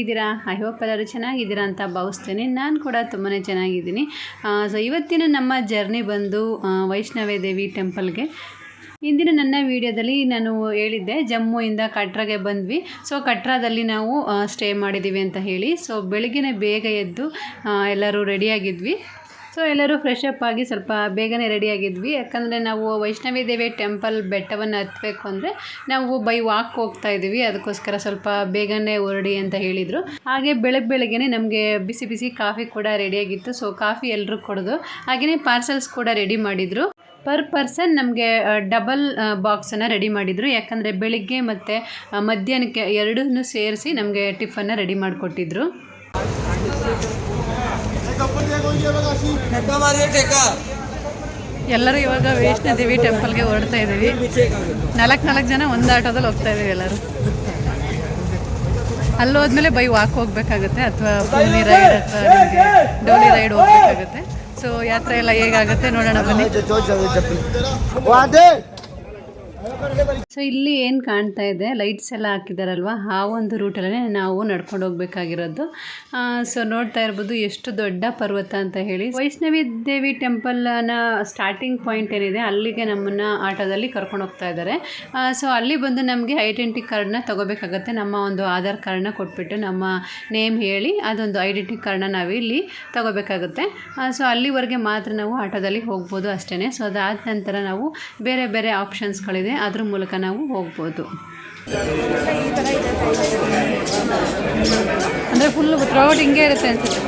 ಹೇಗಿದ್ದೀರಾ? I hope ಎಲ್ಲರೂ ಚೆನ್ನಾಗಿದ್ದೀರಾ ಅಂತ ಭಾವಿಸ್ತೇನೆ. ನಾನು ಕೂಡ ತುಂಬಾ ಚೆನ್ನಾಗಿದ್ದೀನಿ. ಸೊ ಇವತ್ತಿನ ನಮ್ಮ ಜರ್ನಿ ಬಂದು ವೈಷ್ಣವೇ ದೇವಿ ಟೆಂಪಲ್ಗೆ ಇಂದಿನ ನನ್ನ ವಿಡಿಯೋದಲ್ಲಿ ನಾನು ಹೇಳಿದ್ದೆ, ಜಮ್ಮುವಿಂದ ಕಟ್ರಾಗೆ ಬಂದ್ವಿ. ಸೊ ಕಟ್ರಾದಲ್ಲಿ ನಾವು ಸ್ಟೇ ಮಾಡಿದ್ದೀವಿ ಅಂತ ಹೇಳಿ. ಸೊ ಬೆಳಗ್ಗೆನೇ ಬೇಗ ಎದ್ದು ಎಲ್ಲರೂ ರೆಡಿಯಾಗಿದ್ವಿ ಸೊ ಎಲ್ಲರೂ ಫ್ರೆಶ್ ಅಪ್ ಆಗಿ ಸ್ವಲ್ಪ ಬೇಗನೆ ರೆಡಿಯಾಗಿದ್ವಿ ಯಾಕಂದರೆ ನಾವು ವೈಷ್ಣವಿ ದೇವಿ ಟೆಂಪಲ್ ಬೆಟ್ಟವನ್ನು ಹತ್ತಬೇಕು ಅಂದರೆ ನಾವು ಬೈ ವಾಕ್ ಹೋಗ್ತಾ ಇದ್ದೀವಿ. ಅದಕ್ಕೋಸ್ಕರ ಸ್ವಲ್ಪ ಬೇಗನೆ ಹೊರಡಿ ಅಂತ ಹೇಳಿದರು. ಹಾಗೆ ಬೆಳಗ್ಗೆ ಬೆಳಗ್ಗೆ ನಮಗೆ ಬಿಸಿ ಬಿಸಿ ಕಾಫಿ ಕೂಡ ರೆಡಿಯಾಗಿತ್ತು ಸೊ ಕಾಫಿ ಎಲ್ಲರೂ ಕೊಡೋದು ಹಾಗೆಯೇ ಪಾರ್ಸೆಲ್ಸ್ ಕೂಡ ರೆಡಿ ಮಾಡಿದರು. ಪರ್ ಪರ್ಸನ್ ನಮಗೆ ಡಬಲ್ ಬಾಕ್ಸನ್ನು ರೆಡಿ ಮಾಡಿದರು. ಯಾಕಂದರೆ ಬೆಳಿಗ್ಗೆ ಮತ್ತು ಮಧ್ಯಾಹ್ನಕ್ಕೆ ಎರಡನ್ನೂ ಸೇರಿಸಿ ನಮಗೆ ಟಿಫನ್ನ ರೆಡಿ ಮಾಡಿಕೊಟ್ಟಿದ್ರು. ಎಲ್ಲರೂ ಇವಾಗ ವೈಷ್ಣೋದೇವಿ ಟೆಂಪಲ್ಗೆ ಹೊರಡ್ತಾ ಇದ್ದೀವಿ. ನಾಲ್ಕು ನಾಲ್ಕು ಜನ ಒಂದು ಆಟೋದಲ್ಲಿ ಹೋಗ್ತಾ ಇದ್ದೀವಿ ಎಲ್ಲರೂ. ಅಲ್ಲಿ ಹೋದ್ಮೇಲೆ ಬೈ ವಾಕ್ ಹೋಗ್ಬೇಕಾಗುತ್ತೆ ಅಥವಾ ಪೂನಿ ರೈಡ್ ಅಥವಾ ನಿಮಗೆ ಡೋಲಿ ರೈಡ್ ಹೋಗ್ಬೇಕಾಗುತ್ತೆ. ಸೊ ಯಾತ್ರೆ ಎಲ್ಲ ಹೇಗಾಗುತ್ತೆ ನೋಡೋಣ ಬನ್ನಿ. ಸೊ ಇಲ್ಲಿ ಏನು ಕಾಣ್ತಾ ಇದೆ? ಲೈಟ್ಸ್ ಎಲ್ಲ ಹಾಕಿದಾರಲ್ವಾ? ಆ ಒಂದು ರೂಟಲ್ಲೇ ನಾವು ನಡ್ಕೊಂಡು ಹೋಗ್ಬೇಕಾಗಿರೋದು. ಸೊ ನೋಡ್ತಾ ಇರ್ಬೋದು, ಎಷ್ಟು ದೊಡ್ಡ ಪರ್ವತ ಅಂತ ಹೇಳಿ. ವೈಷ್ಣವಿ ದೇವಿ ಟೆಂಪಲ್ನ ಸ್ಟಾರ್ಟಿಂಗ್ ಪಾಯಿಂಟ್ ಏನಿದೆ, ಅಲ್ಲಿಗೆ ನಮ್ಮನ್ನು ಆಟೋದಲ್ಲಿ ಕರ್ಕೊಂಡು ಹೋಗ್ತಾ ಇದ್ದಾರೆ. ಸೊ ಅಲ್ಲಿ ಬಂದು ನಮಗೆ ಐಡೆಂಟಿ ನ ತಗೋಬೇಕಾಗತ್ತೆ. ನಮ್ಮ ಒಂದು ಆಧಾರ್ ಕಾರ್ಡ್ನ ಕೊಟ್ಬಿಟ್ಟು ನಮ್ಮ ನೇಮ್ ಹೇಳಿ, ಅದೊಂದು ಐಡೆಂಟಿ ನಾವು ಇಲ್ಲಿ ತಗೋಬೇಕಾಗುತ್ತೆ. ಸೊ ಅಲ್ಲಿವರೆಗೆ ಮಾತ್ರ ನಾವು ಆಟೋದಲ್ಲಿ ಹೋಗ್ಬೋದು ಅಷ್ಟೇ ಸೊ ಅದಾದ ನಂತರ ನಾವು ಬೇರೆ ಬೇರೆ ಆಪ್ಷನ್ಸ್ಗಳಿದೆ ಅದ್ರ ಮೂಲಕ ನಾವು ಹೋಗ್ಬೋದು. ಅಂದರೆ ಫುಲ್ ರೋಡ್ ಹಿಂಗೆ ಇರುತ್ತೆ ಅನ್ಸುತ್ತೆ.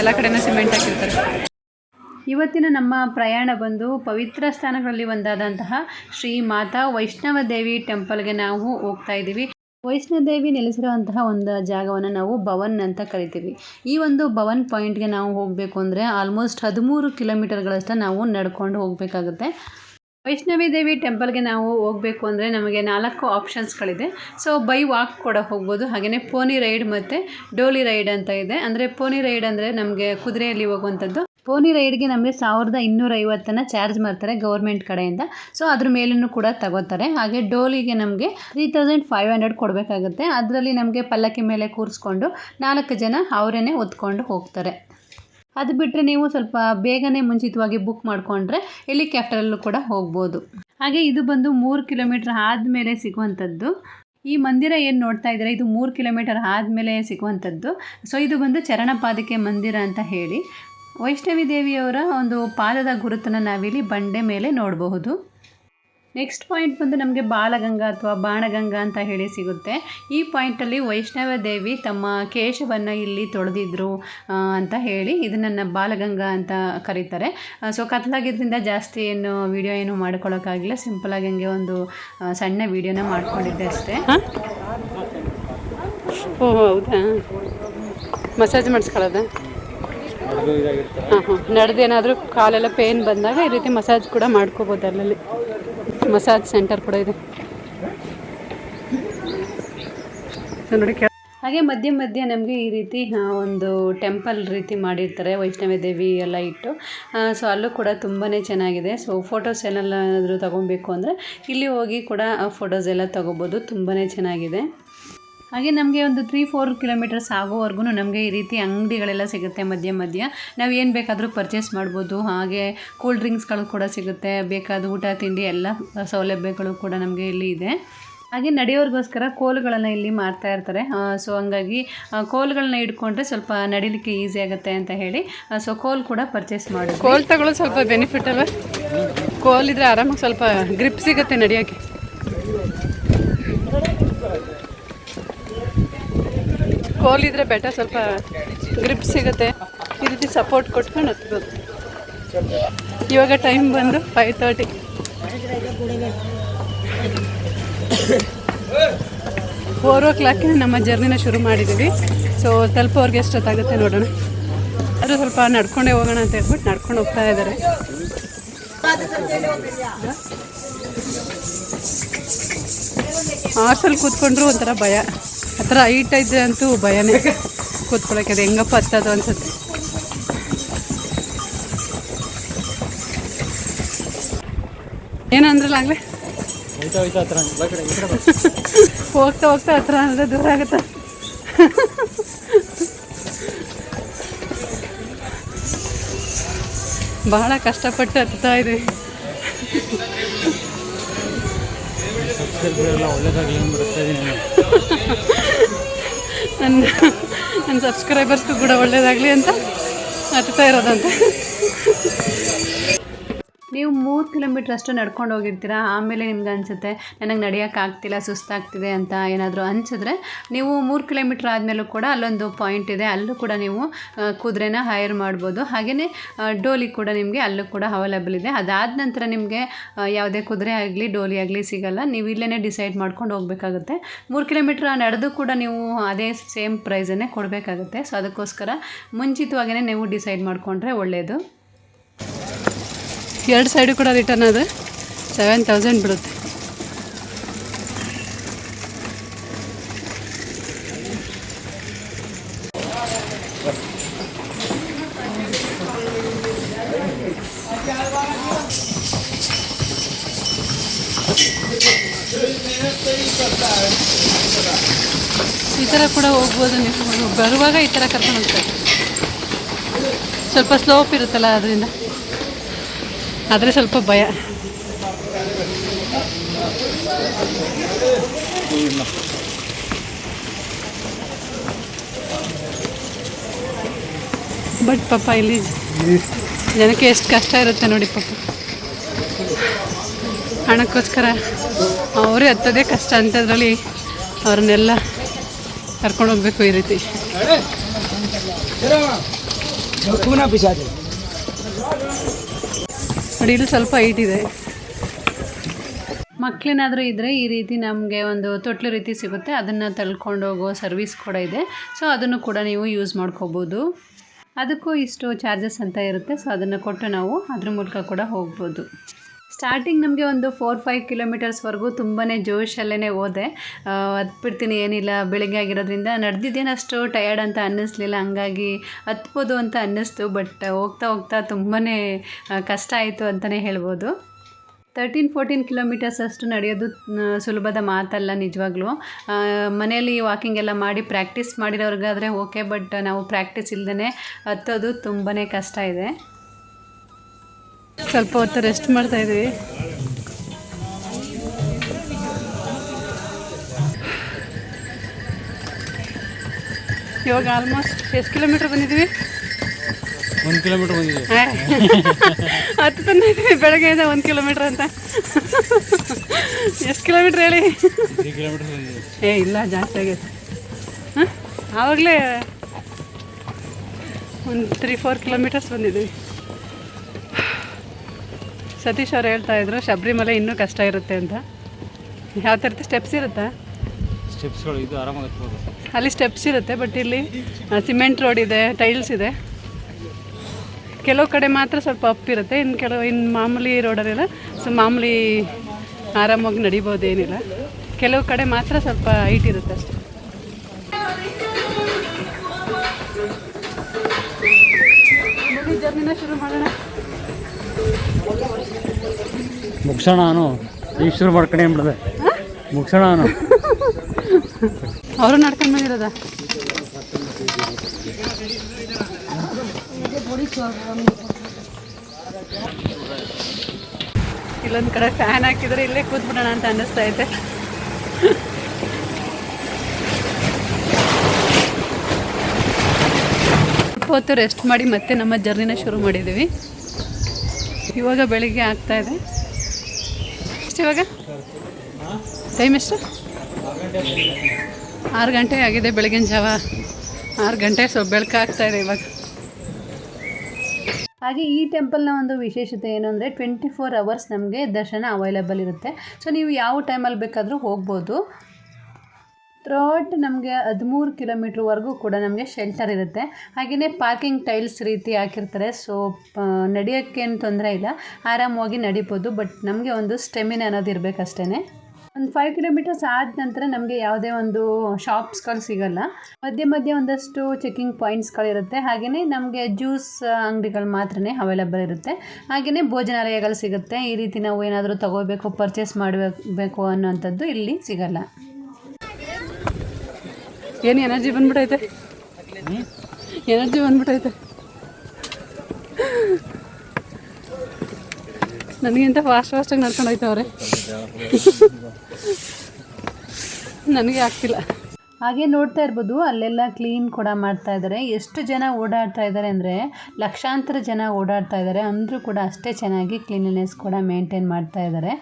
ಎಲ್ಲ ಕಡೆನೂ ಸಿಮೆಂಟ್ ಹಾಕಿರ್ತಾರೆ. ಇವತ್ತಿನ ನಮ್ಮ ಪ್ರಯಾಣ ಬಂದು ಪವಿತ್ರ ಸ್ಥಾನಗಳಲ್ಲಿ ಒಂದಾದಂತಹ ಶ್ರೀ ಮಾತಾ ವೈಷ್ಣವ ದೇವಿ ಟೆಂಪಲ್ಗೆ ನಾವು ಹೋಗ್ತಾ ಇದ್ದೀವಿ. ವೈಷ್ಣೋದೇವಿ ನೆಲೆಸಿರುವಂತಹ ಒಂದು ಜಾಗವನ್ನು ನಾವು ಭವನ್ ಅಂತ ಕರಿತೀವಿ. ಈ ಒಂದು ಭವನ್ ಪಾಯಿಂಟ್ಗೆ ನಾವು ಹೋಗಬೇಕು ಅಂದರೆ ಆಲ್ಮೋಸ್ಟ್ ಹದಿಮೂರು ಕಿಲೋಮೀಟರ್ಗಳಷ್ಟು ನಾವು ನಡ್ಕೊಂಡು ಹೋಗಬೇಕಾಗುತ್ತೆ. ವೈಷ್ಣವಿ ದೇವಿ ಟೆಂಪಲ್ಗೆ ನಾವು ಹೋಗಬೇಕು ಅಂದರೆ ನಮಗೆ ನಾಲ್ಕು ಆಪ್ಷನ್ಸ್ಗಳಿದೆ. ಸೊ, ಬೈ ವಾಕ್ ಕೂಡ ಹೋಗ್ಬೋದು. ಹಾಗೆಯೇ ಪೋನಿ ರೈಡ್ ಮತ್ತು ಡೋಲಿ ರೈಡ್ ಅಂತ ಇದೆ. ಅಂದರೆ ಪೋನಿ ರೈಡ್ ಅಂದರೆ ನಮಗೆ ಕುದುರೆಯಲ್ಲಿ ಹೋಗುವಂಥದ್ದು. ಪೋನಿ ರೈಡ್ಗೆ ನಮಗೆ ಸಾವಿರದ ಇನ್ನೂರ ಐವತ್ತನ್ನು ಚಾರ್ಜ್ ಮಾಡ್ತಾರೆ ಗೌರ್ಮೆಂಟ್ ಕಡೆಯಿಂದ. ಸೊ, ಅದ್ರ ಮೇಲೂ ಕೂಡ ತಗೋತಾರೆ. ಹಾಗೆ ಡೋಲಿಗೆ ನಮಗೆ ತ್ರೀ ತೌಸಂಡ್ ಫೈವ್ ಹಂಡ್ರೆಡ್ ಕೊಡಬೇಕಾಗುತ್ತೆ. ಅದರಲ್ಲಿ ನಮಗೆ ಪಲ್ಲಕ್ಕಿ ಮೇಲೆ ಕೂರಿಸ್ಕೊಂಡು ನಾಲ್ಕು ಜನ ಅವರೇನೆ ಹೊತ್ಕೊಂಡು ಹೋಗ್ತಾರೆ. ಅದು ಬಿಟ್ಟರೆ ನೀವು ಸ್ವಲ್ಪ ಬೇಗನೆ ಮುಂಚಿತವಾಗಿ ಬುಕ್ ಮಾಡಿಕೊಂಡ್ರೆ ಹೆಲಿಕ್ಯಾಪ್ಟರಲ್ಲೂ ಕೂಡ ಹೋಗ್ಬೋದು. ಹಾಗೆ ಇದು ಬಂದು ಮೂರು ಕಿಲೋಮೀಟ್ರ್ ಆದಮೇಲೆ ಸಿಗುವಂಥದ್ದು. ಈ ಮಂದಿರ ಏನು ನೋಡ್ತಾ ಇದ್ದಾರೆ? ಇದು ಮೂರು ಕಿಲೋಮೀಟರ್ ಆದಮೇಲೆ ಸಿಗುವಂಥದ್ದು. ಸೊ ಇದು ಬಂದು ಚರಣಪಾದಕೆ ಮಂದಿರ ಅಂತ ಹೇಳಿ. ವೈಷ್ಣವಿ ದೇವಿಯವರ ಒಂದು ಪಾದದ ಗುರುತನ್ನು ನಾವಿಲ್ಲಿ ಬಂಡೆ ಮೇಲೆ ನೋಡಬಹುದು. ನೆಕ್ಸ್ಟ್ ಪಾಯಿಂಟ್ ಬಂದು ನಮಗೆ ಬಾಲಗಂಗಾ ಅಥವಾ ಬಾಣಗಂಗಾ ಅಂತ ಹೇಳಿ ಸಿಗುತ್ತೆ. ಈ ಪಾಯಿಂಟಲ್ಲಿ ವೈಷ್ಣವ ದೇವಿ ತಮ್ಮ ಕೇಶವನ್ನು ಇಲ್ಲಿ ತೊಳೆದಿದ್ರು ಅಂತ ಹೇಳಿ ಇದನ್ನು ಬಾಲಗಂಗಾ ಅಂತ ಕರೀತಾರೆ. ಸೊ ಕತ್ಲಾಗಿದ್ದರಿಂದ ಜಾಸ್ತಿ ಏನು ವಿಡಿಯೋ ಏನು ಮಾಡ್ಕೊಳ್ಳೋಕ್ಕಾಗಿಲ್ಲ ಸಿಂಪಲಾಗಿ ಹಂಗೆ ಒಂದು ಸಣ್ಣ ವಿಡಿಯೋನ ಮಾಡ್ಕೊಂಡಿದ್ದೆ ಅಷ್ಟೇ. ಓ ಹೌದಾ? ಮಸಾಜ್ ಮಾಡಿಸ್ಕೊಳ್ಳೋದ? ಹಾಂ ಹಾಂ. ನಡೆದೇನಾದರೂ ಕಾಲೆಲ್ಲ ಪೇನ್ ಬಂದಾಗ ಈ ರೀತಿ ಮಸಾಜ್ ಕೂಡ ಮಾಡ್ಕೋಬೋದು ಅಲ್ಲಲ್ಲಿ. ಮಸಾಜ್ ಸೆಂಟರ್ ಕೂಡ ಇದೆ. ಸೊ ನೋಡಿ ಹಾಗೆ ಮಧ್ಯೆ ಮಧ್ಯೆ ನಮಗೆ ಈ ರೀತಿ ಒಂದು ಟೆಂಪಲ್ ರೀತಿ ಮಾಡಿರ್ತಾರೆ ವೈಷ್ಣವೇ ದೇವಿ ಎಲ್ಲ ಇಟ್ಟು. ಸೊ ಅಲ್ಲೂ ಕೂಡ ತುಂಬಾ ಚೆನ್ನಾಗಿದೆ. ಸೊ ಫೋಟೋಸ್ ಏನೆಲ್ಲಾದರೂ ತೊಗೊಬೇಕು ಅಂದರೆ ಇಲ್ಲಿ ಹೋಗಿ ಕೂಡ ಫೋಟೋಸ್ ಎಲ್ಲ ತೊಗೋಬೋದು. ತುಂಬಾ ಚೆನ್ನಾಗಿದೆ. ಹಾಗೆ ನಮಗೆ ಒಂದು ತ್ರೀ ಫೋರ್ ಕಿಲೋಮೀಟರ್ಸ್ ಆಗೋವರೆಗೂ ನಮಗೆ ಈ ರೀತಿ ಅಂಗಡಿಗಳೆಲ್ಲ ಸಿಗುತ್ತೆ ಮಧ್ಯ ಮಧ್ಯ. ನಾವು ಏನು ಬೇಕಾದರೂ ಪರ್ಚೇಸ್ ಮಾಡ್ಬೋದು. ಹಾಗೆ ಕೂಲ್ ಡ್ರಿಂಕ್ಸ್ಗಳು ಕೂಡ ಸಿಗುತ್ತೆ. ಬೇಕಾದ ಊಟ, ತಿಂಡಿ ಎಲ್ಲ ಸೌಲಭ್ಯಗಳು ಕೂಡ ನಮಗೆ ಇಲ್ಲಿ ಇದೆ. ಹಾಗೆ ನಡೆಯೋರಿಗೋಸ್ಕರ ಕೋಲುಗಳನ್ನು ಇಲ್ಲಿ ಮಾರ್ತಾ ಇರ್ತಾರೆ. ಸೊ ಹಂಗಾಗಿ ಕೋಲುಗಳನ್ನ ಇಟ್ಕೊಂಡ್ರೆ ಸ್ವಲ್ಪ ನಡಿಲಿಕ್ಕೆ ಈಸಿ ಆಗುತ್ತೆ ಅಂತ ಹೇಳಿ ಸೊ ಕೋಲ್ ಕೂಡ ಪರ್ಚೇಸ್ ಮಾಡಿ ಕೋಲ್ ತಗೊಳ್ಳೋದು ಸ್ವಲ್ಪ ಬೆನಿಫಿಟ್ ಅಲ್ಲ ಕೋಲ್ ಇದ್ರೆ ಆರಾಮಾಗಿ ಸ್ವಲ್ಪ ಗ್ರಿಪ್ ಸಿಗುತ್ತೆ ನಡೆಯೋಕ್ಕೆ ಕೋಲ್ ಇದ್ರೆ ಬೆಟರ್ ಸ್ವಲ್ಪ ಗ್ರಿಪ್ ಸಿಗುತ್ತೆ. ಈ ರೀತಿ ಸಪೋರ್ಟ್ ಕೊಟ್ಕೊಂಡು ಹತ್ಬೋದು. ಇವಾಗ ಟೈಮ್ ಬಂದು ಫೈವ್ ತರ್ಟಿ ಫೋರ್ ಓ ಕ್ಲಾಕಿನ ನಮ್ಮ ಜರ್ನಿನ ಶುರು ಮಾಡಿದ್ದೀವಿ. ಸೊ ತಲುಪೋರ್ಗೆ ಎಷ್ಟೊತ್ತಾಗುತ್ತೆ ನೋಡೋಣ. ಅದು ಸ್ವಲ್ಪ ನಡ್ಕೊಂಡೇ ಹೋಗೋಣ ಅಂತ ಹೇಳ್ಬಿಟ್ಟು ನಡ್ಕೊಂಡು ಹೋಗ್ತಾ ಇದ್ದಾರೆ. ಹಾರ್ಸಲ್ಲಿ ಕೂತ್ಕೊಂಡ್ರು ಒಂಥರ ಭಯ. ಥರ ಹೈಟ್ ಇದ್ರೆ ಅಂತೂ ಭಯನೇ. ಕೂತ್ಕೊಳ್ಳೋಕೆ ಅದು ಹೆಂಗಪ್ಪ ಹತ್ತದು ಅನ್ಸುತ್ತೆ. ಏನಂದ್ರಲ್ಲ ಆಗ್ಲೇ ಹತ್ರ. ಹೋಗ್ತಾ ಹೋಗ್ತಾ ಹತ್ರ ಅಂದ್ರೆ ದೂರ ಆಗುತ್ತೆ? ಬಹಳ ಕಷ್ಟಪಟ್ಟು ಹತ್ತಾ ಇದೆ. ಒಳ್ಳೇದಾಗಲಿ ನನ್ನ ನನ್ನ ಸಬ್ಸ್ಕ್ರೈಬರ್ಸ್ಗೂ ಕೂಡ ಒಳ್ಳೆಯದಾಗಲಿ ಅಂತ ಹತ್ತಾ ಇರೋದಂತೆ. ನೀವು ಮೂರು ಕಿಲೋಮೀಟ್ರ್ ಅಷ್ಟು ನಡ್ಕೊಂಡು ಹೋಗಿರ್ತೀರ? ಆಮೇಲೆ ನಿಮ್ಗೆ ಅನಿಸುತ್ತೆ, ನನಗೆ ನಡೆಯೋಕ್ಕಾಗ್ತಿಲ್ಲ ಸುಸ್ತಾಗ್ತಿದೆ ಅಂತ ಏನಾದರೂ ಅನಿಸಿದ್ರೆ ನೀವು ಮೂರು ಕಿಲೋಮೀಟ್ರ್ ಆದಮೇಲೂ ಕೂಡ ಅಲ್ಲೊಂದು ಪಾಯಿಂಟ್ ಇದೆ. ಅಲ್ಲೂ ಕೂಡ ನೀವು ಕುದುರೆನ ಹೈರ್ ಮಾಡ್ಬೋದು. ಹಾಗೆಯೇ ಡೋಲಿ ಕೂಡ ನಿಮಗೆ ಅಲ್ಲೂ ಕೂಡ ಅವೈಲೇಬಲ್ ಇದೆ. ಅದಾದ ನಂತರ ನಿಮಗೆ ಯಾವುದೇ ಕುದುರೆ ಆಗಲಿ, ಡೋಲಿ ಆಗಲಿ ಸಿಗಲ್ಲ. ನೀವು ಇಲ್ಲೇ ಡಿಸೈಡ್ ಮಾಡ್ಕೊಂಡು ಹೋಗಬೇಕಾಗುತ್ತೆ. ಮೂರು ಕಿಲೋಮೀಟ್ರ್ ನಡೆದು ಕೂಡ ನೀವು ಅದೇ ಸೇಮ್ ಪ್ರೈಸನ್ನೇ ಕೊಡಬೇಕಾಗುತ್ತೆ. ಸೊ ಅದಕ್ಕೋಸ್ಕರ ಮುಂಚಿತವಾಗಿಯೇ ನೀವು ಡಿಸೈಡ್ ಮಾಡಿಕೊಂಡ್ರೆ ಒಳ್ಳೆಯದು ಎರಡು ಸೈಡು ಕೂಡ ರಿಟರ್ನ್ ಅದು ಸೆವೆನ್ ತೌಸಂಡ್ ಬಿಡುತ್ತೆ. ಈ ಥರ ಕೂಡ ಹೋಗ್ಬೋದು ನೀವು. ಬರುವಾಗ ಈ ಥರ ಕರ್ಕೊಂಡು ಹೋಗ್ತಾರೆ. ಸ್ವಲ್ಪ ಸ್ಲೋಪ್ ಇರುತ್ತಲ್ಲ, ಅದರಿಂದ. ಆದರೆ ಸ್ವಲ್ಪ ಭಯ ಬಟ್ ಪಾಪ ಇಲ್ಲಿ ಜನಕ್ಕೆ ಎಷ್ಟು ಕಷ್ಟ ಇರುತ್ತೆ ನೋಡಿ ಪಾಪ ಹಣಕ್ಕೋಸ್ಕರ ಅವರೇ ಹತ್ತೋದೇ ಕಷ್ಟ ಅಂಥದ್ರಲ್ಲಿ ಅವ್ರನ್ನೆಲ್ಲ ಕರ್ಕೊಂಡು ಹೋಗ್ಬೇಕು ಈ ರೀತಿ ನೋಡಿ, ಇಲ್ಲಿ ಸ್ವಲ್ಪ ಹೈಟ್ ಇದೆ. ಮಕ್ಕಳೇನಾದರೂ ಇದ್ದರೆ ಈ ರೀತಿ ನಮಗೆ ಒಂದು ತೊಟ್ಲು ರೀತಿ ಸಿಗುತ್ತೆ. ಅದನ್ನು ತಳ್ಕೊಂಡು ಹೋಗೋ ಸರ್ವಿಸ್ ಕೂಡ ಇದೆ. ಸೊ ಅದನ್ನು ಕೂಡ ನೀವು ಯೂಸ್ ಮಾಡ್ಕೋಬೋದು. ಅದಕ್ಕೂ ಇಷ್ಟು ಚಾರ್ಜಸ್ ಅಂತ ಇರುತ್ತೆ. ಸೊ ಅದನ್ನು ಕೊಟ್ಟು ನಾವು ಅದ್ರ ಮೂಲಕ ಕೂಡ ಹೋಗ್ಬೋದು. ಸ್ಟಾರ್ಟಿಂಗ್ ನಮಗೆ ಒಂದು ಫೋರ್ ಫೈವ್ ಕಿಲೋಮೀಟರ್ಸ್ವರೆಗೂ ತುಂಬಾ ಜೋಶಲ್ಲೇ ಹೋದೆ. ಹತ್ಬಿಡ್ತೀನಿ ಏನಿಲ್ಲ, ಬೆಳಗ್ಗೆ ಆಗಿರೋದ್ರಿಂದ ನಡೆದಿದ್ದೇನು ಅಷ್ಟು ಟಯರ್ಡ್ ಅಂತ ಅನ್ನಿಸ್ಲಿಲ್ಲ. ಹಂಗಾಗಿ ಹತ್ಬೋದು ಅಂತ ಅನ್ನಿಸ್ತು ಬಟ್ ಹೋಗ್ತಾ ಹೋಗ್ತಾ ತುಂಬಾ ಕಷ್ಟ ಆಯಿತು ಅಂತಲೇ ಹೇಳ್ಬೋದು. ತರ್ಟೀನ್ ಫೋರ್ಟೀನ್ ಕಿಲೋಮೀಟರ್ಸ್ ಅಷ್ಟು ನಡೆಯೋದು ಸುಲಭದ ಮಾತಲ್ಲ ನಿಜವಾಗ್ಲೂ. ಮನೆಯಲ್ಲಿ ವಾಕಿಂಗ್ ಎಲ್ಲ ಮಾಡಿ ಪ್ರಾಕ್ಟೀಸ್ ಮಾಡಿರೋರ್ಗಾದರೆ ಓಕೆ ಬಟ್ ನಾವು ಪ್ರಾಕ್ಟೀಸ್ ಇಲ್ಲದೇ ಹತ್ತೋದು ತುಂಬಾ ಕಷ್ಟ ಇದೆ. ಸ್ವಲ್ಪ ಹೊತ್ತು ರೆಸ್ಟ್ ಮಾಡ್ತಾ ಇದ್ವಿ. ಇವಾಗ ಆಲ್ಮೋಸ್ಟ್ ಎಷ್ಟು ಕಿಲೋಮೀಟ್ರ್ ಬಂದಿದ್ವಿ? ಒಂದು ಕಿಲೋಮೀಟ್ರ್ ಬಂದಿದ್ವಿ. ಹತ್ತು ತನ ಬೆಳಗ್ಗೆ ಇದೆ ಒಂದು ಕಿಲೋಮೀಟ್ರ್ ಅಂತ. ಎಷ್ಟು ಕಿಲೋಮೀಟ್ರ್ ಹೇಳಿ? ಏ ಇಲ್ಲ ಜಾಸ್ತಿ ಆಗೈತೆ. ಹಾಂ? ಆವಾಗಲೇ ಒಂದು ತ್ರೀ ಫೋರ್ ಕಿಲೋಮೀಟರ್ಸ್ ಬಂದಿದ್ವಿ. ಸತೀಶ್ ಅವ್ರು ಹೇಳ್ತಾ ಇದ್ರು ಶಬರಿಮಲೆ ಇನ್ನೂ ಕಷ್ಟ ಇರುತ್ತೆ ಅಂತ. ಯಾವ ಥರದ ಸ್ಟೆಪ್ಸ್ ಇರುತ್ತಾ? ಸ್ಟೆಪ್ಸ್ಗಳು ಇದು ಆರಾಮಾಗಿ ಅಲ್ಲಿ ಸ್ಟೆಪ್ಸ್ ಇರುತ್ತೆ ಬಟ್ ಇಲ್ಲಿ ಸಿಮೆಂಟ್ ರೋಡ್ ಇದೆ ಟೈಲ್ಸ್ ಇದೆ. ಕೆಲವು ಕಡೆ ಮಾತ್ರ ಸ್ವಲ್ಪ ಅಪ್ ಇರುತ್ತೆ. ಇನ್ನು ಕೆಲವು ಇನ್ನು ಮಾಮೂಲಿ ರೋಡಲ್ಲೆಲ್ಲ ಸೊ ಮಾಮೂಲಿ ಆರಾಮಾಗಿ ನಡಿಬೋದೇನಿಲ್ಲ. ಕೆಲವು ಕಡೆ ಮಾತ್ರ ಸ್ವಲ್ಪ ಹೈಟ್ ಇರುತ್ತೆ ಅಷ್ಟೇ. ಜರ್ನಿನ ಶುರು ಮಾಡೋಣ. ಮುಗ್ಸೋಣ ನಾನು ಈಗ ಶುರು ಮಾಡ್ಕೊಂಡೆ ಏನು ಮುಗ್ಸೋಣ ನಾನು ಅವರು ನಡ್ಕೊಂಡು ಬಂದಿರೋದ? ಇಲ್ಲೊಂದು ಕಡೆ ಫ್ಯಾನ್ ಹಾಕಿದ್ರೆ ಇಲ್ಲೇ ಕೂತ್ಬಿಡೋಣ ಅಂತ ಅನ್ನಿಸ್ತಾ ಇದೆ. ಹೊತ್ತು ರೆಸ್ಟ್ ಮಾಡಿ ಮತ್ತೆ ನಮ್ಮ ಜರ್ನಿನ ಶುರು ಮಾಡಿದ್ದೀವಿ ಇವಾಗ ಬೆಳಿಗ್ಗೆ ಆಗ್ತಾ ಇದೆ. ಎಷ್ಟು ಇವಾಗ? ಟೈಮ್ ಎಷ್ಟು? ಆರು ಗಂಟೆ ಆಗಿದೆ ಬೆಳಗಿನ ಜಾವ. ಆರು ಗಂಟೆ ಸೊ ಬೆಳಕಾಗ್ತಾ ಇದೆ ಇವಾಗ. ಹಾಗೆ ಈ ಟೆಂಪಲ್ನ ಒಂದು ವಿಶೇಷತೆ ಏನು ಅಂದರೆ ಟ್ವೆಂಟಿ ಫೋರ್ ಅವರ್ಸ್ ನಮಗೆ ದರ್ಶನ ಅವೈಲೇಬಲ್ ಇರುತ್ತೆ. ಸೊ ನೀವು ಯಾವ ಟೈಮಲ್ಲಿ ಬೇಕಾದರೂ ಹೋಗ್ಬೋದು. ಥ್ರೋಟ್ ನಮಗೆ ಹದಿಮೂರು ಕಿಲೋಮೀಟ್ರ್ವರೆಗೂ ಕೂಡ ನಮಗೆ ಶೆಲ್ಟರ್ ಇರುತ್ತೆ. ಹಾಗೆಯೇ ಪಾರ್ಕಿಂಗ್ ಟೈಲ್ಸ್ ರೀತಿ ಹಾಕಿರ್ತಾರೆ. ಸೊ ನಡೆಯೋಕ್ಕೇನು ತೊಂದರೆ ಇಲ್ಲ. ಆರಾಮವಾಗಿ ನಡಿಬೋದು. ಬಟ್ ನಮಗೆ ಒಂದು ಸ್ಟೆಮಿನ ಅನ್ನೋದು ಇರಬೇಕಷ್ಟೇ ಒಂದು ಫೈವ್ ಕಿಲೋಮೀಟರ್ಸ್ ಆದ ನಂತರ ನಮಗೆ ಯಾವುದೇ ಒಂದು ಶಾಪ್ಸ್ಗಳು ಸಿಗೋಲ್ಲ. ಮಧ್ಯೆ ಮಧ್ಯೆ ಒಂದಷ್ಟು ಚೆಕಿಂಗ್ ಪಾಯಿಂಟ್ಸ್ಗಳಿರುತ್ತೆ ಹಾಗೆಯೇ ನಮಗೆ ಜ್ಯೂಸ್ ಅಂಗಡಿಗಳು ಮಾತ್ರನೇ ಅವೈಲೇಬಲ್ ಇರುತ್ತೆ. ಹಾಗೆಯೇ ಭೋಜನಾಲಯಗಳು ಸಿಗುತ್ತೆ. ಈ ರೀತಿ ನಾವು ಏನಾದರೂ ತಗೋಬೇಕು ಪರ್ಚೇಸ್ ಮಾಡಬೇಕು ಅನ್ನೋಂಥದ್ದು ಇಲ್ಲಿ ಸಿಗಲ್ಲ. ಏನು ಎನರ್ಜಿ ಬಂದ್ಬಿಟ್ಟೈತೆ ಎನರ್ಜಿ ಬಂದ್ಬಿಟ್ಟೈತೆ ನನಗಿಂತ ಫಾಸ್ಟ್ ಫಾಸ್ಟಾಗಿ ನಡ್ಕೊಂಡೈತೆ ಹೋಯ್ತವ್ರೆ. ನನಗೆ ಆಗ್ತಿಲ್ಲ. ಹಾಗೆ ನೋಡ್ತಾ ಇರ್ಬೋದು, ಅಲ್ಲೆಲ್ಲ ಕ್ಲೀನ್ ಕೂಡ ಮಾಡ್ತಾ ಇದ್ದಾರೆ ಎಷ್ಟು ಜನ ಓಡಾಡ್ತಾ ಇದ್ದಾರೆ ಅಂದರೆ ಲಕ್ಷಾಂತರ ಜನ ಓಡಾಡ್ತಾ ಇದ್ದಾರೆ ಅಂದರೂ ಕೂಡ ಅಷ್ಟೇ ಚೆನ್ನಾಗಿ ಕ್ಲೀನ್ಲಿನೆಸ್ ಕೂಡ ಮೇಂಟೈನ್ ಮಾಡ್ತಾ ಇದ್ದಾರೆ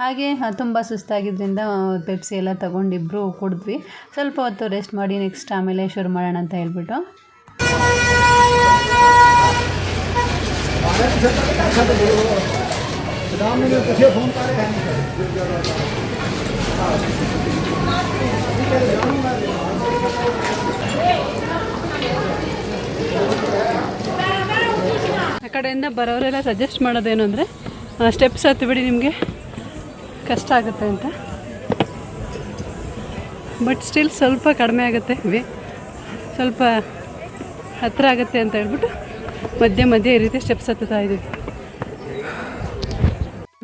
ಹಾಗೆ ತುಂಬ ಸುಸ್ತಾಗಿದ್ದರಿಂದ ಪೆಪ್ಸಿ ಎಲ್ಲ ತೊಗೊಂಡಿಬ್ರು ಕುಡಿದ್ವಿ. ಸ್ವಲ್ಪ ಹೊತ್ತು ರೆಸ್ಟ್ ಮಾಡಿ ನೆಕ್ಸ್ಟ್ ಆಮೇಲೆ ಶುರು ಮಾಡೋಣ ಅಂತ ಹೇಳ್ಬಿಟ್ಟು. ಆ ಕಡೆಯಿಂದ ಬರೋರೆಲ್ಲ ಸಜೆಸ್ಟ್ ಮಾಡೋದೇನು ಅಂದರೆ ಸ್ಟೆಪ್ಸ್ ಹತ್ತಿಬಿಡಿ ನಿಮಗೆ. ಕಷ್ಟ ಆಗುತ್ತೆ ಅಂತ. ಬಟ್ ಸ್ಟಿಲ್ ಸ್ವಲ್ಪ ಕಡಿಮೆ ಆಗುತ್ತೆ. ವೇ ಸ್ವಲ್ಪ ಹತ್ತಿರ ಆಗುತ್ತೆ ಅಂತ ಹೇಳ್ಬಿಟ್ಟು ಮಧ್ಯೆ ಮಧ್ಯೆ ಈ ರೀತಿ ಸ್ಟೆಪ್ಸ್ ಹತ್ತುತ್ತಾ ಇದ್ದೀವಿ.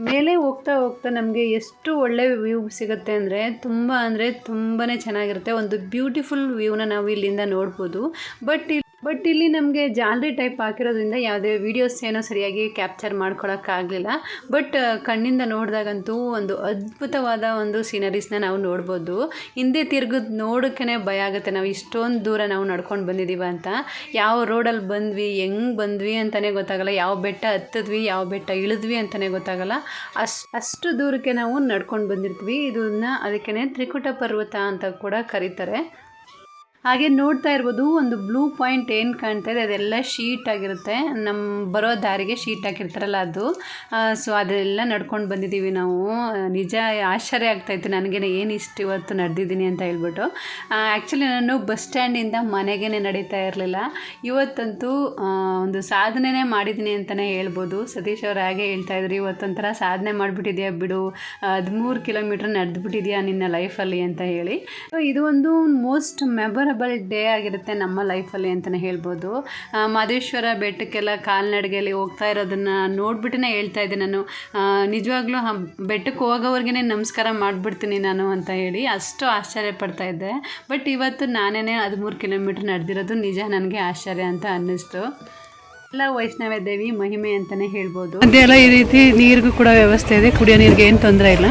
ಮೇಲೆ ಹೋಗ್ತಾ ಹೋಗ್ತಾ ನಮಗೆ ಎಷ್ಟು ಒಳ್ಳೆ ವ್ಯೂ ಸಿಗುತ್ತೆ ಅಂದರೆ ತುಂಬ ಅಂದರೆ ತುಂಬಾ ಚೆನ್ನಾಗಿರುತ್ತೆ. ಒಂದು ಬ್ಯೂಟಿಫುಲ್ ವ್ಯೂನ ನಾವು ಇಲ್ಲಿಂದ ನೋಡ್ಬೋದು. ಬಟ್ ಬಟ್ ಇಲ್ಲಿ ನಮಗೆ ಜಾಲರಿ ಟೈಪ್ ಹಾಕಿರೋದ್ರಿಂದ ಯಾವುದೇ ವೀಡಿಯೋಸ್ ಏನೋ ಸರಿಯಾಗಿ ಕ್ಯಾಪ್ಚರ್ ಮಾಡ್ಕೊಳಕ್ಕಾಗಲಿಲ್ಲ. ಬಟ್ ಕಣ್ಣಿಂದ ನೋಡಿದಾಗಂತೂ ಒಂದು ಅದ್ಭುತವಾದ ಒಂದು ಸೀನರೀಸ್ನ ನಾವು ನೋಡ್ಬೋದು. ಹಿಂದೆ ತಿರ್ಗಿದ್ ನೋಡೋಕ್ಕೇ ಭಯ ಆಗುತ್ತೆ. ನಾವು ಇಷ್ಟೊಂದು ದೂರ ನಾವು ನಡ್ಕೊಂಡು ಬಂದಿದ್ದೀವಿ ಅಂತ. ಯಾವ ರೋಡಲ್ಲಿ ಬಂದ್ವಿ, ಹೆಂಗೆ ಬಂದ್ವಿ ಅಂತಲೇ ಗೊತ್ತಾಗಲ್ಲ. ಯಾವ ಬೆಟ್ಟ ಹತ್ತಿದ್ವಿ, ಯಾವ ಬೆಟ್ಟ ಇಳಿದ್ವಿ ಅಂತಲೇ ಗೊತ್ತಾಗಲ್ಲ. ಅಷ್ಟು ಅಷ್ಟು ದೂರಕ್ಕೆ ನಾವು ನಡ್ಕೊಂಡು ಬಂದಿರ್ತೀವಿ. ಇದನ್ನ ಅದಕ್ಕೇ ತ್ರಿಕುಟ ಪರ್ವತ ಅಂತ ಕೂಡ ಕರೀತಾರೆ. ಹಾಗೆ ನೋಡ್ತಾ ಇರ್ಬೋದು, ಒಂದು ಬ್ಲೂ ಪಾಯಿಂಟ್ ಏನು ಕಾಣ್ತಾ ಇದೆ, ಅದೆಲ್ಲ ಶೀಟ್ ಆಗಿರುತ್ತೆ. ನಮ್ಮ ಬರೋ ದಾರಿಗೆ ಶೀಟ್ ಹಾಕಿರ್ತಾರಲ್ಲ ಅದು. ಸೊ ಅದೆಲ್ಲ ನಡ್ಕೊಂಡು ಬಂದಿದ್ದೀವಿ ನಾವು. ನಿಜ ಆಶ್ಚರ್ಯ ಆಗ್ತಾಯಿತ್ತು ನನಗೆ ಏನು ಇಷ್ಟು ಇವತ್ತು ನಡೆದಿದ್ದೀನಿ ಅಂತ ಹೇಳ್ಬಿಟ್ಟು. ಆ್ಯಕ್ಚುಲಿ ನಾನು ಬಸ್ ಸ್ಟ್ಯಾಂಡಿಂದ ಮನೆಗೇ ನಡೀತಾ ಇರಲಿಲ್ಲ. ಇವತ್ತಂತೂ ಒಂದು ಸಾಧನೆನೇ ಮಾಡಿದ್ದೀನಿ ಅಂತಲೇ ಹೇಳ್ಬೋದು. ಸತೀಶ್ ಅವ್ರು ಹಾಗೆ ಹೇಳ್ತಾ ಇದ್ರು. ಇವತ್ತೊಂಥರ ಸಾಧನೆ ಮಾಡಿಬಿಟ್ಟಿದ್ಯಾ ಬಿಡು. ಹದಿಮೂರು ಕಿಲೋಮೀಟ್ರ್ ನಡೆದ್ಬಿಟ್ಟಿದ್ಯಾ ನಿನ್ನ ಲೈಫಲ್ಲಿ ಅಂತ ಹೇಳಿ. ಸೊ ಇದು ಒಂದು ಮೋಸ್ಟ್ ಮೆಮೊರಬಲ್ ಡೇ ಆಗಿರುತ್ತೆ ನಮ್ಮ ಲೈಫಲ್ಲಿ ಅಂತಲೇ ಹೇಳ್ಬೋದು. ಮಾದೇಶ್ವರ ಬೆಟ್ಟಕ್ಕೆಲ್ಲ ಕಾಲ್ನಡಿಗೆಯಲ್ಲಿ ಹೋಗ್ತಾ ಇರೋದನ್ನು ನೋಡ್ಬಿಟ್ಟೇ ಹೇಳ್ತಾ ಇದ್ದೆ ನಾನು. ನಿಜವಾಗ್ಲೂ ಬೆಟ್ಟಕ್ಕೆ ಹೋಗೋವ್ರಿಗೇ ನಮಸ್ಕಾರ ಮಾಡಿಬಿಡ್ತೀನಿ ನಾನು ಅಂತ ಹೇಳಿ ಅಷ್ಟು ಆಶ್ಚರ್ಯ ಪಡ್ತಾ ಇದ್ದೆ. ಬಟ್ ಇವತ್ತು ನಾನೇ ಹದಿಮೂರು ಕಿಲೋಮೀಟ್ರ್ ನಡೆದಿರೋದು ನಿಜ ನನಗೆ ಆಶ್ಚರ್ಯ ಅಂತ ಅನ್ನಿಸ್ತು. ಎಲ್ಲ ವೈಷ್ಣವ ದೇವಿ ಮಹಿಮೆ ಅಂತಲೇ ಹೇಳ್ಬೋದು. ಅದೆಲ್ಲ ಈ ರೀತಿ ನೀರಿಗೂ ಕೂಡ ವ್ಯವಸ್ಥೆ ಇದೆ. ಕುಡಿಯೋ ನೀರಿಗೆ ಏನು ತೊಂದರೆ ಇಲ್ಲ.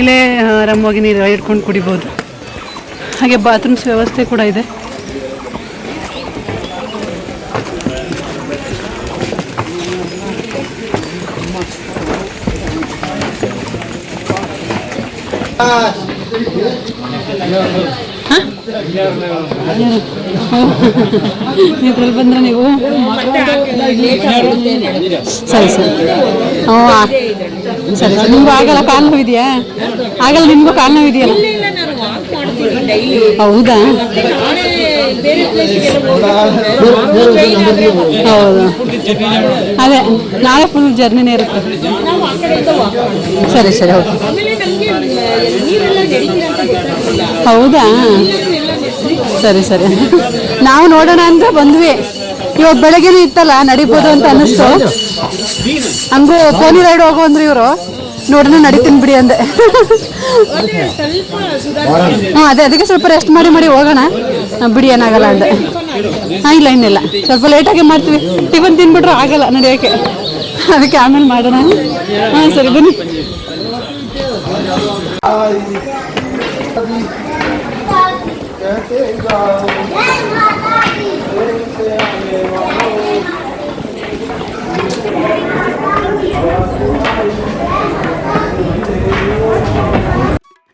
ಇಲ್ಲೇ ಆರಾಮವಾಗಿ ನೀರು ಇಟ್ಕೊಂಡು ಕುಡಿಬೋದು. ಹಾಗೆ ಬಾತ್ರೂಮ್ಸ್ ವ್ಯವಸ್ಥೆ ಕೂಡ ಇದೆ. ಇದ್ರಲ್ಲಿ ಬಂದ್ರೆ ನೀವು ಸರಿ ಸರಿ. ಹ್ಞೂ ಸರಿ ನಿಮ್ಗೂ ಆಗಲ್ಲ ಕಾಲು ನೋವಿದೆಯಾ? ಆಗಲ್ಲ ನಿಮಗೂ ಕಾಲು ನೋವಿದೆಯಲ್ಲ? ಹೌದಾ? ಹೌದು. ಅದೇ ನಾಳೆ ಫುಲ್ ಜರ್ನಿನೇ ಇರುತ್ತೆ. ಸರಿ ಸರಿ ಹೌದು. ಹೌದಾ? ಸರಿ ಸರಿ. ನಾವು ನೋಡೋಣ ಅಂತ ಬಂದ್ವಿ. ಇವಾಗ ಬೆಳಗ್ಗೆನೂ ಇತ್ತಲ್ಲ ನಡಿಬೋದು ಅಂತ ಅನ್ನಿಸ್ತು. ಹಂಗೂ ಪೋನಿ ರೈಡ್ ಹೋಗು ಅಂದ್ರು ಇವರು. ನೋಡೋಣ ನಡೀತೀನಿ ಬಿಡಿ ಅಂದೆ. ಹ್ಞೂ ಅದೇ ಅದಕ್ಕೆ ಸ್ವಲ್ಪ ರೆಸ್ಟ್ ಮಾಡಿ ಮಾಡಿ ಹೋಗೋಣ. ಹಾ, ಬಿಡಿ ಏನಾಗಲ್ಲ ಅಂದೆ. ಹಾಂ ಇಲ್ಲ ಇನ್ನಿಲ್ಲ ಸ್ವಲ್ಪ ಲೇಟಾಗಿ ಮಾಡ್ತೀವಿ. ಟಿಫನ್ ತಿನ್ಬಿಟ್ರೆ ಆಗಲ್ಲ ನಡೆಯೋಕ್ಕೆ ಅದಕ್ಕೆ ಆಮೇಲೆ ಮಾಡೋಣ. ಹಾಂ ಸರಿ ಬನ್ನಿ.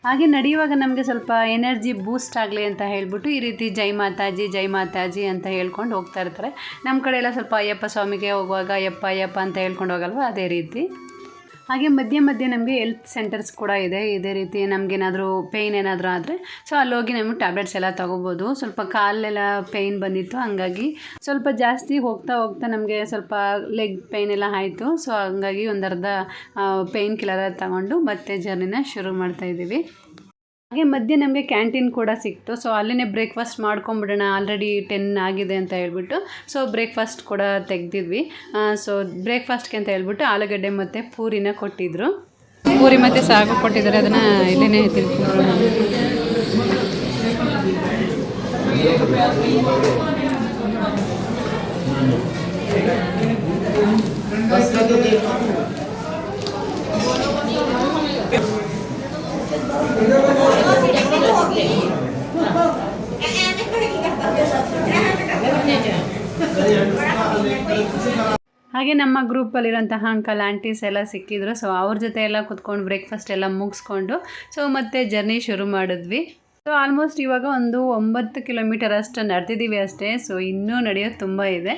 ಹಾಗೆ ನಡೆಯುವಾಗ ನಮಗೆ ಸ್ವಲ್ಪ ಎನರ್ಜಿ ಬೂಸ್ಟ್ ಆಗಲಿ ಅಂತ ಹೇಳಿಬಿಟ್ಟು ಈ ರೀತಿ ಜೈ ಮಾತಾಜಿ ಜೈ ಮಾತಾಜಿ ಅಂತ ಹೇಳ್ಕೊಂಡು ಹೋಗ್ತಾ ಇರ್ತಾರೆ. ನಮ್ಮ ಕಡೆ ಎಲ್ಲ ಸ್ವಲ್ಪ ಅಯ್ಯಪ್ಪ ಸ್ವಾಮಿಗೆ ಹೋಗುವಾಗ ಅಯ್ಯಪ್ಪ ಅಯ್ಯಪ್ಪ ಅಂತ ಹೇಳ್ಕೊಂಡು ಹೋಗಲ್ವ? ಅದೇ ರೀತಿ. ಹಾಗೆ ಮಧ್ಯೆ ಮಧ್ಯೆ ನಮಗೆ ಹೆಲ್ತ್ ಸೆಂಟರ್ಸ್ ಕೂಡ ಇದೆ. ಇದೇ ರೀತಿ ನಮಗೇನಾದರೂ ಪೇಯ್ನ್ ಏನಾದರೂ ಆದರೆ ಸೊ ಅಲ್ಲೋಗಿ ನಮಗೆ ಟ್ಯಾಬ್ಲೆಟ್ಸ್ ಎಲ್ಲ ತೊಗೋಬೋದು. ಸ್ವಲ್ಪ ಕಾಲೆಲ್ಲ ಪೇಯ್ನ್ ಬಂದಿತ್ತು, ಹಂಗಾಗಿ ಸ್ವಲ್ಪ ಜಾಸ್ತಿ ಹೋಗ್ತಾ ಹೋಗ್ತಾ ನಮಗೆ ಸ್ವಲ್ಪ ಲೆಗ್ ಪೇಯ್ನ್ ಎಲ್ಲ ಆಯಿತು. ಸೊ ಹಂಗಾಗಿ ಒಂದು ಅರ್ಧ ಪೇಯ್ನ್ ಕಿಲ್ಲರ್ ತಗೊಂಡು ಮತ್ತೆ ಜರ್ನಿನ ಶುರು ಮಾಡ್ತಾ ಇದ್ದೀವಿ. ಹಾಗೆ ಮಧ್ಯೆ ನಮಗೆ ಕ್ಯಾಂಟೀನ್ ಕೂಡ ಸಿಕ್ತು. ಸೊ ಅಲ್ಲೇ ಬ್ರೇಕ್ಫಾಸ್ಟ್ ಮಾಡ್ಕೊಂಬಿಡೋಣ. ಆಲ್ರೆಡಿ ಟೆನ್ ಆಗಿದೆ ಅಂತ ಹೇಳ್ಬಿಟ್ಟು ಸೊ ಬ್ರೇಕ್ಫಾಸ್ಟ್ ಕೂಡ ತೆಗ್ದಿದ್ವಿ. ಸೊ ಬ್ರೇಕ್ಫಾಸ್ಟ್ಗೆ ಅಂತ ಹೇಳ್ಬಿಟ್ಟು ಆಲೂಗಡ್ಡೆ ಮತ್ತು ಪೂರಿನ ಕೊಟ್ಟಿದ್ರು. ಪೂರಿ ಮತ್ತು ಸಾಗು ಕೊಟ್ಟಿದ್ದಾರೆ. ಅದನ್ನು ಇಲ್ಲೇ ತಿಳ್ಕೊಂಡು ಹಾಗೆ ನಮ್ಮ ಗ್ರೂಪಲ್ಲಿರೋಂತಹ ಅಂಕಲ್ ಆಂಟೀಸ್ ಎಲ್ಲ ಸಿಕ್ಕಿದ್ರು. ಸೊ ಅವ್ರ ಜೊತೆ ಎಲ್ಲ ಕುತ್ಕೊಂಡು ಬ್ರೇಕ್ಫಾಸ್ಟ್ ಎಲ್ಲ ಮುಗಿಸ್ಕೊಂಡು ಸೊ ಮತ್ತೆ ಜರ್ನಿ ಶುರು ಮಾಡಿದ್ವಿ. ಸೊ ಆಲ್ಮೋಸ್ಟ್ ಇವಾಗ ಒಂದು ಒಂಬತ್ತು ಕಿಲೋಮೀಟರ್ ಅಷ್ಟು ನಡೆದಿದ್ದೀವಿ ಅಷ್ಟೇ. ಸೊ ಇನ್ನೂ ನಡೆಯೋದು ತುಂಬ ಇದೆ.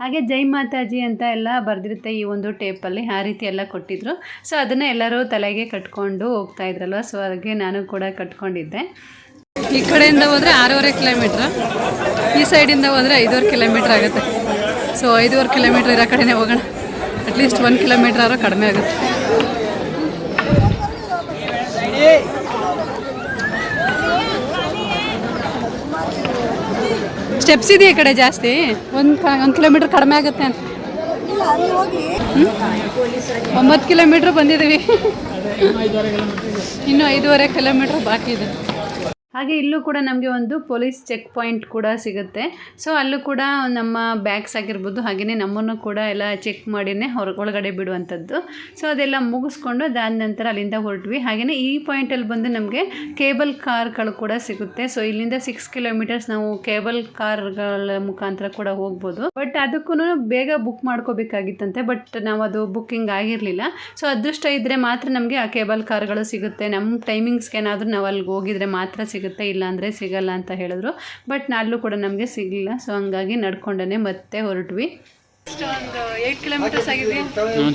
ಹಾಗೆ ಜೈ ಮಾತಾಜಿ ಅಂತ ಎಲ್ಲ ಬರೆದಿರುತ್ತೆ ಈ ಒಂದು ಟೇಪಲ್ಲಿ ಆ ರೀತಿ ಎಲ್ಲ ಕೊಟ್ಟಿದ್ರು. ಸೊ ಅದನ್ನು ಎಲ್ಲರೂ ತಲೆಗೆ ಕಟ್ಕೊಂಡು ಹೋಗ್ತಾ ಇದ್ರಲ್ವ? ಸೊ ಅದಕ್ಕೆ ನಾನು ಕೂಡ ಕಟ್ಕೊಂಡಿದ್ದೆ. ಈ ಕಡೆಯಿಂದ ಹೋದರೆ ಆರೂವರೆ ಕಿಲೋಮೀಟ್ರ್. ಈ ಸೈಡಿಂದ ಹೋದರೆ ಐದೂವರೆ ಕಿಲೋಮೀಟ್ರ್ ಆಗುತ್ತೆ. ಸೊ ಐದೂವರೆ ಕಿಲೋಮೀಟ್ರ್ ಇರೋ ಕಡೆನೇ ಹೋಗೋಣ. ಅಟ್ಲೀಸ್ಟ್ ಒಂದು ಕಿಲೋಮೀಟ್ರ್ ಆದರೂ ಕಡಿಮೆ ಆಗುತ್ತೆ. ಸ್ಟೆಪ್ಸ್ ಇದೆ ಈ ಕಡೆ ಜಾಸ್ತಿ? ಒಂದು ಒಂದು ಕಿಲೋಮೀಟ್ರ್ ಕಡಿಮೆ ಆಗುತ್ತೆ ಅಂತ? ಒಂಬತ್ತು ಕಿಲೋಮೀಟ್ರ್ ಬಂದಿದ್ದೀವಿ. ಇನ್ನೂ ಐದೂವರೆ ಕಿಲೋಮೀಟ್ರ್ ಬಾಕಿ ಇದೆ. ಹಾಗೆ ಇಲ್ಲೂ ಕೂಡ ನಮಗೆ ಒಂದು ಪೊಲೀಸ್ ಚೆಕ್ ಪಾಯಿಂಟ್ ಕೂಡ ಸಿಗುತ್ತೆ. ಸೊ ಅಲ್ಲೂ ಕೂಡ ನಮ್ಮ ಬ್ಯಾಗ್ಸ್ ಆಗಿರ್ಬೋದು ಹಾಗೆಯೇ ನಮ್ಮನ್ನು ಕೂಡ ಎಲ್ಲ ಚೆಕ್ ಮಾಡಿನೇ ಹೊರ, ಒಳಗಡೆ ಬಿಡುವಂಥದ್ದು. ಸೊ ಅದೆಲ್ಲ ಮುಗಿಸ್ಕೊಂಡು ಅದಾದ ನಂತರ ಅಲ್ಲಿಂದ ಹೊರಟ್ವಿ. ಹಾಗೆಯೇ ಈ ಪಾಯಿಂಟಲ್ಲಿ ಬಂದು ನಮಗೆ ಕೇಬಲ್ ಕಾರ್ಗಳು ಕೂಡ ಸಿಗುತ್ತೆ. ಸೊ ಇಲ್ಲಿಂದ ಸಿಕ್ಸ್ ಕಿಲೋಮೀಟರ್ಸ್ ನಾವು ಕೇಬಲ್ ಕಾರ್ಗಳ ಮುಖಾಂತರ ಕೂಡ ಹೋಗ್ಬೋದು. ಬಟ್ ಅದಕ್ಕೂ ಬೇಗ ಬುಕ್ ಮಾಡ್ಕೋಬೇಕಾಗಿತ್ತಂತೆ ಬಟ್ ನಾವು ಅದು ಬುಕ್ಕಿಂಗ್ ಆಗಿರಲಿಲ್ಲ. ಸೊ ಅದೃಷ್ಟ ಇದ್ದರೆ ಮಾತ್ರ ನಮಗೆ ಆ ಕೇಬಲ್ ಕಾರ್ಗಳು ಸಿಗುತ್ತೆ. ನಮ್ಮ ಟೈಮಿಂಗ್ಸ್ಗೆ ಏನಾದರೂ ನಾವು ಅಲ್ಲಿಗೆ ಹೋಗಿದ್ರೆ ಮಾತ್ರ ಸಿಗುತ್ತೆ. ಇಲ್ಲಾಂದರೆ ಸಿಗಲ್ಲ ಅಂತ ಹೇಳಿದ್ರು. ಬಟ್ ಅಲ್ಲೂ ಕೂಡ ನಮಗೆ ಸಿಗಲಿಲ್ಲ. ಸೊ ಹಂಗಾಗಿ ನಡ್ಕೊಂಡೇ ಮತ್ತೆ ಹೊರಟ್ವಿ. ಒಂದು ಏಯ್ಟ್ ಕಿಲೋಮೀಟರ್ಸ್ ಆಗಿದೆ.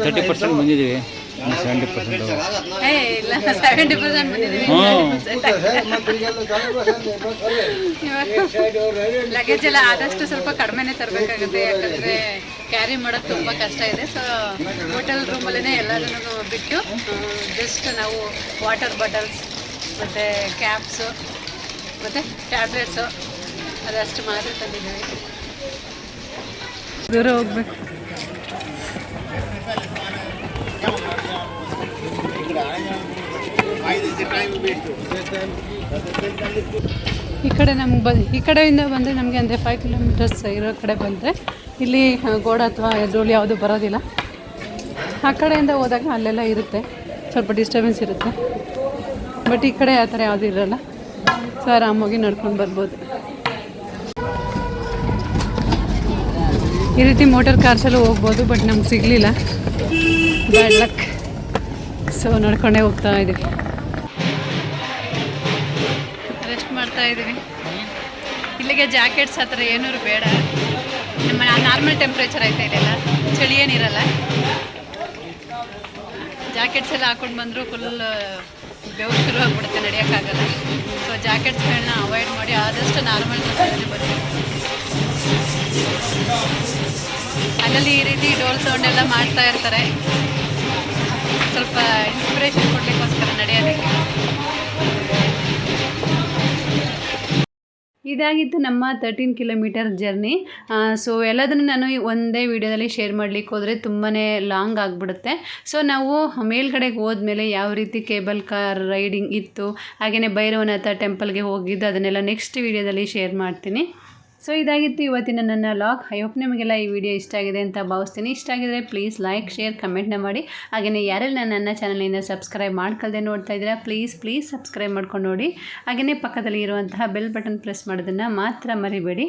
ತರ್ಟಿ ಪರ್ಸೆಂಟ್ ಬಂದಿದ್ದೀವಿ. ಸೆವೆಂಟಿ ಪರ್ಸೆಂಟ್ ಏ ಇಲ್ಲ ಸೆವೆಂಟಿ ಪರ್ಸೆಂಟ್ ಬಂದಿದ್ದೀವಿ. ಲಗೇಜ್ ಎಲ್ಲ ಆದಷ್ಟು ಸ್ವಲ್ಪ ಕಡಿಮೆನೆ ತರಬೇಕಾಗುತ್ತೆ. ಯಾಕಂದ್ರೆ ಕ್ಯಾರಿ ಮಾಡೋದು ತುಂಬಾ ಕಷ್ಟ ಇದೆ. ಸೊ ಹೋಟೆಲ್ ರೂಮಲ್ಲೇ ಎಲ್ಲದನ್ನು ಬಿಟ್ಟು ಜಸ್ಟ್ ನಾವು ವಾಟರ್ ಬಾಟಲ್ಸ್ ಮತ್ತೆ ಕ್ಯಾಪ್ಸು ಮತ್ತು ಟ್ಯಾಬ್ಲೆಟ್ಸು ಅದಷ್ಟು ಮಾತ್ರ ತಂದಿದ್ದೀವಿ. ದೂರ ಹೋಗ್ಬೇಕು. ಈ ಕಡೆ ನಮ್ಗೆ ಬಂದು ಈ ಕಡೆಯಿಂದ ಬಂದರೆ ನಮಗೆ ಅಂದರೆ ಫೈವ್ ಕಿಲೋಮೀಟರ್ಸ್ ಇರೋ ಕಡೆ ಬಂದರೆ ಇಲ್ಲಿ ಗೋಡ ಅಥವಾ ಎದುರುಳಿ ಯಾವುದು ಬರೋದಿಲ್ಲ. ಆ ಕಡೆಯಿಂದ ಹೋದಾಗ ಅಲ್ಲೆಲ್ಲ ಇರುತ್ತೆ. ಸ್ವಲ್ಪ ಡಿಸ್ಟರ್ಬೆನ್ಸ್ ಇರುತ್ತೆ. ಬಟ್ ಈ ಕಡೆ ಆ ಥರ ಯಾವುದೂ ಇರಲ್ಲ. ಸೊ ಆರಾಮಾಗಿ ನಡ್ಕೊಂಡು ಬರ್ಬೋದು. ಈ ರೀತಿ ಮೋಟರ್ ಕಾರ್ಸಲ್ಲೂ ಹೋಗ್ಬೋದು ಬಟ್ ನಮ್ಗೆ ಸಿಗಲಿಲ್ಲ. ಬ್ಯಾಡ್ ಲಕ್ ಸೊ ನಡ್ಕೊಂಡೇ ಹೋಗ್ತಾ ಇದ್ದೀವಿ ರೆಸ್ಟ್ ಮಾಡ್ತಾ ಇದ್ದೀವಿ ಇಲ್ಲಿಗೆ ಜಾಕೆಟ್ಸ್ ಥರ ಏನೂ ಬೇಡ. ನಮ್ಮ ನಾರ್ಮಲ್ ಟೆಂಪ್ರೇಚರ್ ಐತೆ ಇದೆಯಲ್ಲ ಚಳಿ ಏನಿರಲ್ಲ. ಜಾಕೆಟ್ಸ್ ಎಲ್ಲ ಹಾಕೊಂಡು ಬಂದರೂ ಫುಲ್ ಬೆವರು ಶುರು ಆಗ್ಬಿಡುತ್ತೆ, ನಡೆಯೋಕ್ಕಾಗಲ್ಲ. ಸೊ ಜಾಕೆಟ್ಸ್ಗಳನ್ನ ಅವಾಯ್ಡ್ ಮಾಡಿ ಆದಷ್ಟು ನಾರ್ಮಲ್ ಡ್ರೆಸ್ಸಲ್ಲಿ ಬರ್ತೀವಿ ಅಲ್ಲಲ್ಲಿ ಈ ರೀತಿ ಡೋಲ್ ಸೌಂಡ್ ಎಲ್ಲ ಮಾಡ್ತಾ ಇರ್ತಾರೆ. ಸ್ವಲ್ಪ ಇನ್ಸ್ಪಿರೇಷನ್ ಕೊಡಲಿಕ್ಕೋಸ್ಕರ ನಡೆಯೋದಕ್ಕೆ. ಇದಾಗಿತ್ತು ನಮ್ಮ ತರ್ಟೀನ್ ಕಿಲೋಮೀಟರ್ ಜರ್ನಿ ಸೊ ಎಲ್ಲದನ್ನು ನಾನು ಒಂದೇ ವಿಡಿಯೋದಲ್ಲಿ ಶೇರ್ ಮಾಡಲಿಕ್ಕೆ ಹೋದರೆ ತುಂಬಾ ಲಾಂಗ್ ಆಗಿಬಿಡುತ್ತೆ. ಸೊ ನಾವು ಮೇಲ್ಗಡೆಗೆ ಹೋದ್ಮೇಲೆ ಯಾವ ರೀತಿ ಕೇಬಲ್ ಕಾರ್ ರೈಡಿಂಗ್ ಇತ್ತು ಹಾಗೆಯೇ ಭೈರವನಾಥ ಟೆಂಪಲ್ಗೆ ಹೋಗಿದ್ದು, ಅದನ್ನೆಲ್ಲ ನೆಕ್ಸ್ಟ್ ವಿಡಿಯೋದಲ್ಲಿ ಶೇರ್ ಮಾಡ್ತೀನಿ. ಸೊ ಇದಾಗಿತ್ತು ಇವತ್ತಿನ ನನ್ನ ಲಾಗ್ ಐ ಹೋಪ್ ನಿಮಗೆಲ್ಲ ಈ ವಿಡಿಯೋ ಇಷ್ಟ ಆಗಿದೆ ಅಂತ ಭಾವಿಸ್ತೀನಿ. ಇಷ್ಟ ಆಗಿದ್ರೆ ಪ್ಲೀಸ್ ಲೈಕ್ ಶೇರ್ ಕಮೆಂಟ್ನ ಮಾಡಿ. ಹಾಗೆಯೇ ಯಾರೆಲ್ಲ ನನ್ನ ಚಾನಲಿಂದ ಸಬ್ಸ್ಕ್ರೈಬ್ ಮಾಡ್ಕೊಳ್ದೆ ನೋಡ್ತಾ ಇದ್ದೀರಾ ಪ್ಲೀಸ್ ಪ್ಲೀಸ್ ಸಬ್ಸ್ಕ್ರೈಬ್ ಮಾಡ್ಕೊಂಡು ನೋಡಿ. ಹಾಗೆಯೇ ಪಕ್ಕದಲ್ಲಿ ಇರುವಂತಹ ಬೆಲ್ ಬಟನ್ ಪ್ರೆಸ್ ಮಾಡೋದನ್ನು ಮಾತ್ರ ಮರಿಬೇಡಿ.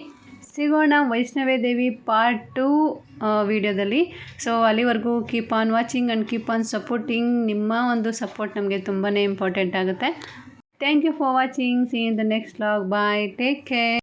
ಸಿಗೋಣ ವೈಷ್ಣವೇ ದೇವಿ ಪಾರ್ಟ್ ಟು ವಿಡಿಯೋದಲ್ಲಿ ಸೊ ಅಲ್ಲಿವರೆಗೂ keep on watching and keep on supporting ನಿಮ್ಮ ಒಂದು ಸಪೋರ್ಟ್ ನಮಗೆ ತುಂಬಾ ಇಂಪಾರ್ಟೆಂಟ್ ಆಗುತ್ತೆ. Thank you for watching see in the next log bye take care